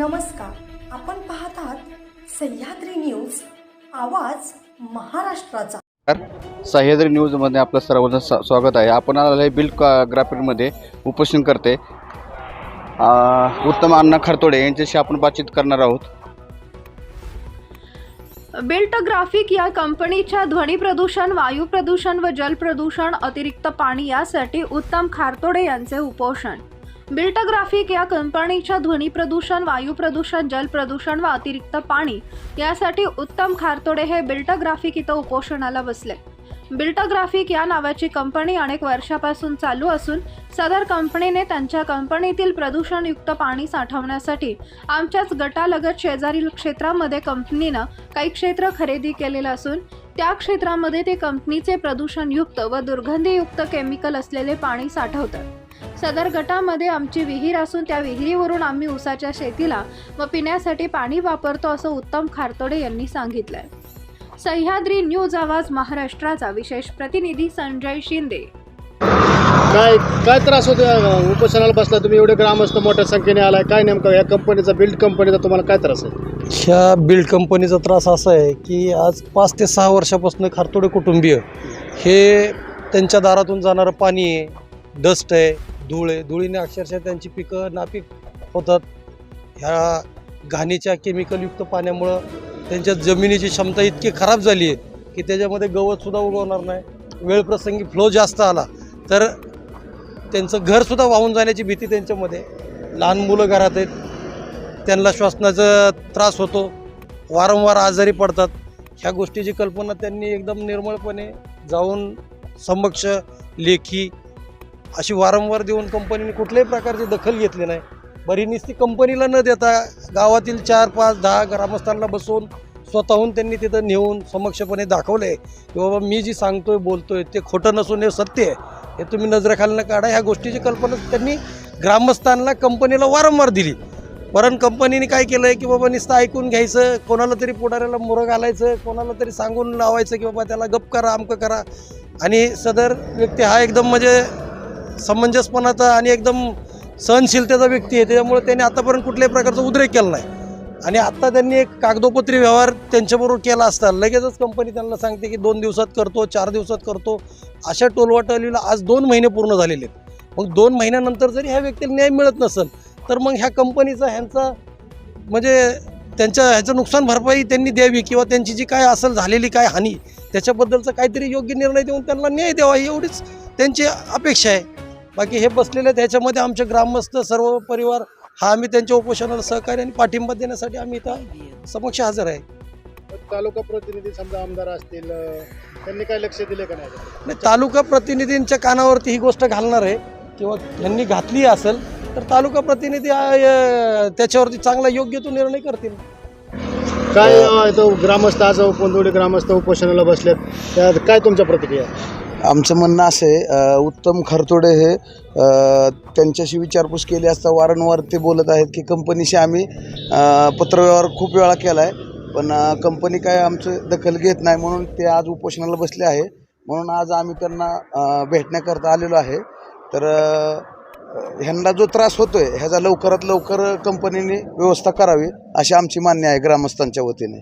नमस्कार. आपण पाहत आहात सह्याद्री न्यूज आवाज महाराष्ट्राचा. सह्याद्री न्यूजमध्ये आपलं सर्वांचं स्वागत आहे. आपण आलेलं आहे बिल्ड का ग्राफिकमध्ये उपोषण करते. आ, उत्तम अण्णा खरतोडे यांच्याशी आपण बातचीत करणार आहोत. बिल्ट ग्राफिक या कंपनीच्या ध्वनी प्रदूषण वायू प्रदूषण व जल प्रदूषण अतिरिक्त पाणी यासाठी उत्तम खारतोडे यांचे उपोषण. बिल्ट ग्राफिक या कंपनीच्या ध्वनी प्रदूषण वायू प्रदूषण जल प्रदूषण व अतिरिक्त पाणी यासाठी उत्तम खारतोडे हे बिल्ट ग्राफिक इथं उपोषणाला बसले. बिल्ट ग्राफिक या नावाची कंपनी अनेक वर्षापासून चालू असून सदर कंपनीने त्यांच्या कंपनीतील प्रदूषणयुक्त पाणी साठवण्यासाठी आमच्याच गटालगत शेजारील क्षेत्रामध्ये कंपनीनं काही क्षेत्र खरेदी केलेलं असून त्या क्षेत्रामध्ये ते कंपनीचे प्रदूषणयुक्त व दुर्गंधीयुक्त केमिकल असलेले पाणी साठवतात. सदर गटामध्ये आमची विहीर असून त्या विहिरीवरून आम्ही ऊसाच्या शेतीला व पिण्यासाठी पाणी वापरतो असं उत्तम खारतोडे यांनी सांगितलंय. सह्याद्री न्यूज आवाज महाराष्ट्राचा विशेष प्रतिनिधी संजय शिंदे. काय काय त्रास होतो उपोषणाला बसला तुम्ही एवढे ग्रामस्थ मोठ्या संख्येने आलाय. काय नेमकं? या कंपनीचा बिल्ड कंपनीचा तुम्हाला काय त्रास आहे? ह्या बिल्ड कंपनीचा त्रास असा आहे की आज पाच ते सहा वर्षापासून खारतोडे कुटुंबीय. हे त्यांच्या दारातून जाणारं पाणी आहे डस्ट आहे धूळ आहे. धुळीने अक्षरशः त्यांची पिकं नापीक होतात. ह्या घाणीच्या केमिकलयुक्त पाण्यामुळं त्यांच्या जमिनीची क्षमता इतकी खराब झाली आहे की त्याच्यामध्ये गवतसुद्धा उगवणार नाही. वेळप्रसंगी फ्लो जास्त आला. तर त्यांचं घरसुद्धा वाहून जाण्याची भीती त्यांच्यामध्ये. लहान मुलं घरात आहेत. त्यांना श्वासनाचा त्रास होतो. वारंवार आजारी पडतात. ह्या गोष्टीची कल्पना त्यांनी एकदम निर्मळपणे जाऊन समक्ष लेखी अशी वारंवार देऊन कंपनीने कुठल्याही प्रकारची दखल घेतली नाही. बरी नुसती कंपनीला न देता गावातील चार पाच दहा ग्रामस्थांना बसवून स्वतःहून त्यांनी तिथं नेऊन समक्षपणे दाखवलं आहे की बाबा मी जी सांगतोय बोलतोय ते खोटं नसून हे सत्य आहे. हे तुम्ही नजरेखालनं काढा ह्या गोष्टीची कल्पना त्यांनी ग्रामस्थांना कंपनीला वारंवार दिली. कारण कंपनीने काय केलं आहे की बाबा नुसतं ऐकून घ्यायचं कोणाला तरी पुढाऱ्याला मुरं घालायचं कोणाला तरी सांगून लावायचं की बाबा त्याला गप करा अमकं करा. आणि सदर व्यक्ती हा एकदम म्हणजे समंजसपणाचा आणि एकदम सहनशीलतेचा व्यक्ती आहे. त्याच्यामुळे त्यांनी आतापर्यंत कुठल्याही प्रकारचा उद्रेक केला नाही. आणि आत्ता त्यांनी एक कागदोपत्री व्यवहार त्यांच्याबरोबर केला असता. लगेचच कंपनी त्यांना सांगते की दोन दिवसात करतो चार दिवसात करतो. अशा टोलवाटलीला आज दोन महिने पूर्ण झालेले आहेत. मग दोन महिन्यानंतर जरी ह्या व्यक्तीला न्याय मिळत नसेल तर मग ह्या कंपनीचा ह्यांचा म्हणजे त्यांच्या ह्याचं नुकसान भरपाई त्यांनी द्यावी किंवा त्यांची जी काय असेल झालेली काय हानी त्याच्याबद्दलचा काहीतरी योग्य निर्णय देऊन त्यांना न्याय द्यावा ही एवढीच त्यांची अपेक्षा आहे. बाकी हे बसलेले आहेत ह्याच्यामध्ये आमचे ग्रामस्थ सर्व परिवार हा आम्ही त्यांच्या उपोषणाला सहकार्य आणि पाठिंबा देण्यासाठी आम्ही इथं समक्ष हजर आहे. तालुका प्रतिनिधी समजा आमदार असतील त्यांनी काय लक्ष दिले का नाही? तालुका प्रतिनिधींच्या कानावरती ही गोष्ट घालणार आहे. किंवा यांनी घातली असेल तर तालुका प्रतिनिधी त्याच्यावरती चांगला योग्य तो निर्णय करतील. काय ग्रामस्थ आज पोंदवडी ग्रामस्थ उपोषणाला बसलेत. काय तुमच्या प्रतिक्रिया? आमचं म्हणणं असं आहे उत्तम खरतोडे हे त्यांच्याशी विचारपूस केली असता वारंवार ते बोलत आहेत की कंपनीशी आम्ही पत्रव्यवहार खूप वेळा केला आहे पण कंपनी काय आमचं दखल घेत नाही म्हणून ते आज उपोषणाला बसले आहे. म्हणून आज आम्ही त्यांना भेटण्याकरता आलेलो आहे. तर ह्यांना जो त्रास होतोय ह्याचा लवकरात लवकर कंपनीने व्यवस्था करावी अशी आमची मान्य आहे ग्रामस्थांच्या वतीने.